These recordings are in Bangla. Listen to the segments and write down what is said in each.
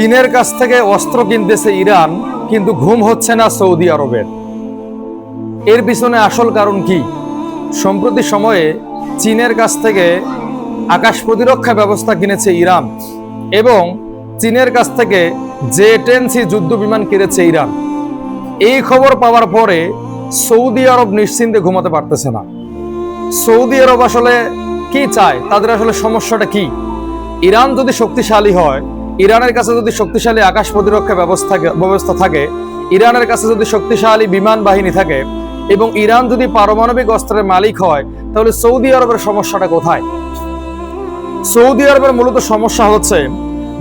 চীনের কাছ থেকে অস্ত্র কিনতেছে ইরান, কিন্তু ঘুম হচ্ছে না সৌদি আরবের। এর পিছনে আসল কারণ কি? সম্প্রতি সময়ে চীনের কাছ থেকে আকাশ প্রতিরক্ষা ব্যবস্থা কিনেছে ইরান এবং চীনের কাছ থেকে জে টেন সি যুদ্ধ বিমান কিনেছে ইরান। এই খবর পাওয়ার পরে সৌদি আরব নিশ্চিন্তে ঘুমাতে পারতেছে না। সৌদি আরব আসলে কি চায়? তাদের আসলে সমস্যাটা কি? ইরান যদি শক্তিশালী হয় ইরানের কাছে যদি শক্তিশালী আকাশ প্রতিরক্ষা ব্যবস্থা ব্যবস্থা থাকে, ইরানের কাছে যদি শক্তিশালী বিমান বাহিনী থাকে, এবং ইরান যদি পারমাণবিক অস্ত্রের মালিক হয়, তাহলে সৌদি আরবের সমস্যাটা কোথায়? সৌদি আরবের মূলত সমস্যা হচ্ছে,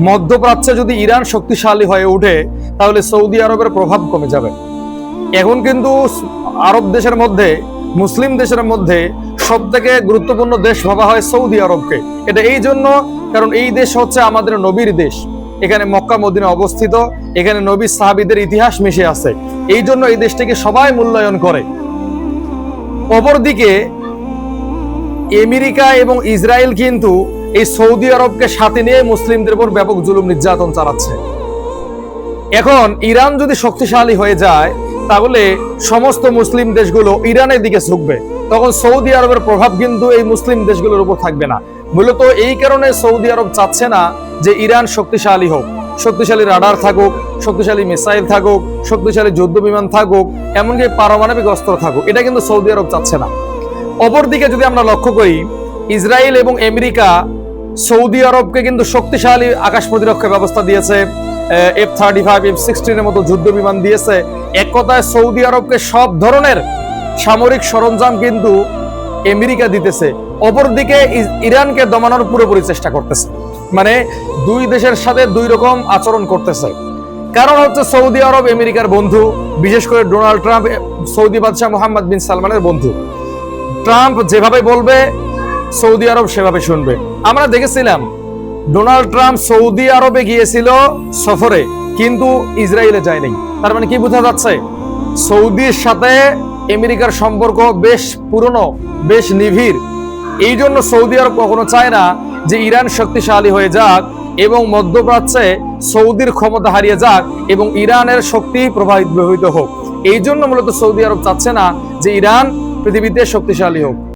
মধ্যপ্রাচ্যে যদি ইরান শক্তিশালী হয়ে ওঠে, তাহলে সৌদি আরবের প্রভাব কমে যাবে। এখন কিন্তু আরব দেশের মধ্যে, মুসলিম দেশের মধ্যে সব থেকে গুরুত্বপূর্ণ দেশ ভাবা হয় সৌদি আরবকে। এটা এই জন্য, কারণ এই দেশ হচ্ছে আমাদের নবীর দেশ। এখানে মক্কা মদিনা অবস্থিত। এখানে নবী সাহাবিদের ইতিহাস মিশে আছে। এই জন্য এই দেশটিকে সবাই মূল্যায়ন করে। অপরদিকে, আমেরিকা এবং ইসরায়েল কিন্তু এই সৌদি আরবকে সাথে নিয়ে মুসলিমদের উপর ব্যাপক জুলুম নির্যাতন চালাচ্ছে। এখন ইরান যদি শক্তিশালী হয়ে যায়, তাহলে সমস্ত মুসলিম দেশগুলো ইরানের দিকে ঝুঁকবে। তখন সৌদি আরবের প্রভাব কিন্তু এই মুসলিম দেশগুলোর উপর থাকবে না। মূলত এই কারণে সৌদি আরব চাচ্ছে না যে ইরান শক্তিশালী হোক। শক্তিশালী রাডার থাকুক, শক্তিশালী মিসাইল থাকুক, শক্তিশালী যুদ্ধ বিমান থাকুক, এমনকি পারমাণবিক অস্ত্র থাকুক, এটা কিন্তু সৌদি আরব চাচ্ছে না। অপরদিকে যদি আমরা লক্ষ্য করি, ইসরায়েল এবং আমেরিকা সৌদি আরবকে কিন্তু শক্তিশালী আকাশ প্রতিরক্ষা ব্যবস্থা দিয়েছে এফ থার্টি ফাইভ এফ সিক্সটিনের মতো যুদ্ধ বিমান দিয়েছে। এক কথায় সৌদি আরবকে সব ধরনের সামরিক সরঞ্জাম কিন্তু আমেরিকা দিতেছে। অপরদিকে ইরানকে দমানোর পুরোপুরি চেষ্টা করতেছে। মানে দুই দেশের সাথে দুই রকম আচরণ করতেছে। কারণ হচ্ছে সৌদি আরব আমেরিকার বন্ধু, বিশেষ করে ডোনাল্ড ট্রাম্প সৌদি বাদশাহ মোহাম্মদ বিন সালমানের বন্ধু। ট্রাম্প যেভাবে বলবে, সৌদি আরব সেভাবে শুনবে। আমরা দেখেছিলাম, ডোনাল্ড ট্রাম্প সৌদি আরবে গিয়েছিল সফরে, কিন্তু ইসরায়েলে যায়নি। তার মানে কি বোঝা যাচ্ছে? সৌদির সাথে আমেরিকার সম্পর্ক বেশ পুরনো, বেশ নিভির এই জন্য সৌদি আরব কখনো চায় না যে ইরান শক্তিশালী হয়ে যাক এবং মধ্যপ্রাচ্যে সৌদির ক্ষমতা হারিয়ে যাক এবং ইরানের শক্তি প্রভাবিত হোক। এই জন্য মূলত সৌদি আরব চাচ্ছে না যে ইরান পৃথিবীতে শক্তিশালী হোক।